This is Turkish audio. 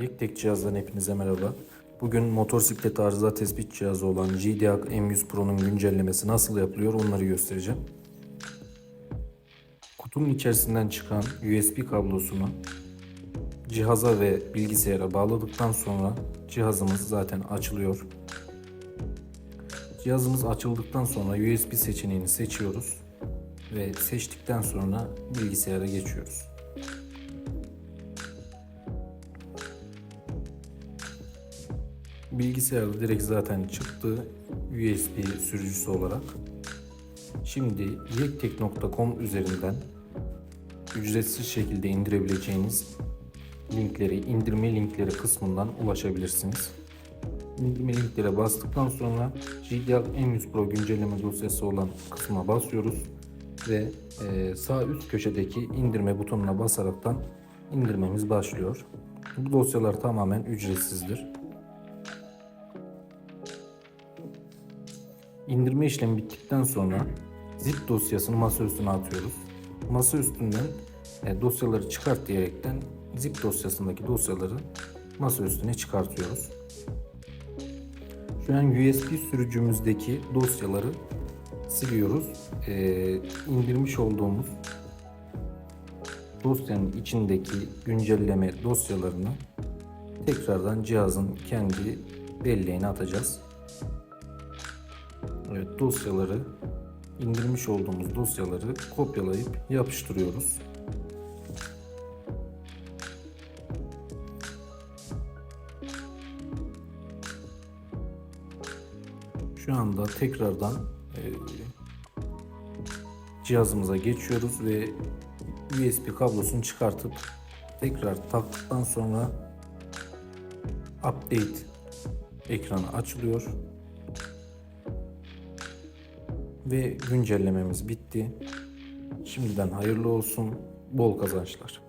Yektek cihazdan hepinize merhaba. Bugün motosiklet arıza tespit cihazı olan JDAC M100 Pro'nun güncellemesi nasıl yapılıyor onları göstereceğim. Kutunun içerisinden çıkan USB kablosunu cihaza ve bilgisayara bağladıktan sonra cihazımız zaten açılıyor. Cihazımız açıldıktan sonra USB seçeneğini seçiyoruz ve seçtikten sonra bilgisayara geçiyoruz. Bilgisayarda direkt zaten çıktı USB sürücüsü olarak. Şimdi yektek.com üzerinden ücretsiz şekilde indirebileceğiniz linkleri, indirme linkleri kısmından ulaşabilirsiniz. İndirme linklere bastıktan sonra JDL M100 Pro güncelleme dosyası olan kısma basıyoruz ve e, sağ üst köşedeki indirme butonuna basaraktan indirmemiz başlıyor. Bu dosyalar tamamen ücretsizdir. İndirme işlemi bittikten sonra zip dosyasını masa üstüne atıyoruz. Masa üstünden e, dosyaları çıkart diyerekten zip dosyasındaki dosyaları masa üstüne çıkartıyoruz. Şu an USB sürücümüzdeki dosyaları siliyoruz. E, indirmiş olduğumuz dosyanın içindeki güncelleme dosyalarını tekrardan cihazın kendi belleğine atacağız. Evet dosyaları indirmiş olduğumuz dosyaları kopyalayıp yapıştırıyoruz. Şu anda tekrardan e, cihazımıza geçiyoruz ve USB kablosunu çıkartıp tekrar taktıktan sonra update ekranı açılıyor ve güncellememiz bitti. Şimdiden hayırlı olsun, bol kazançlar.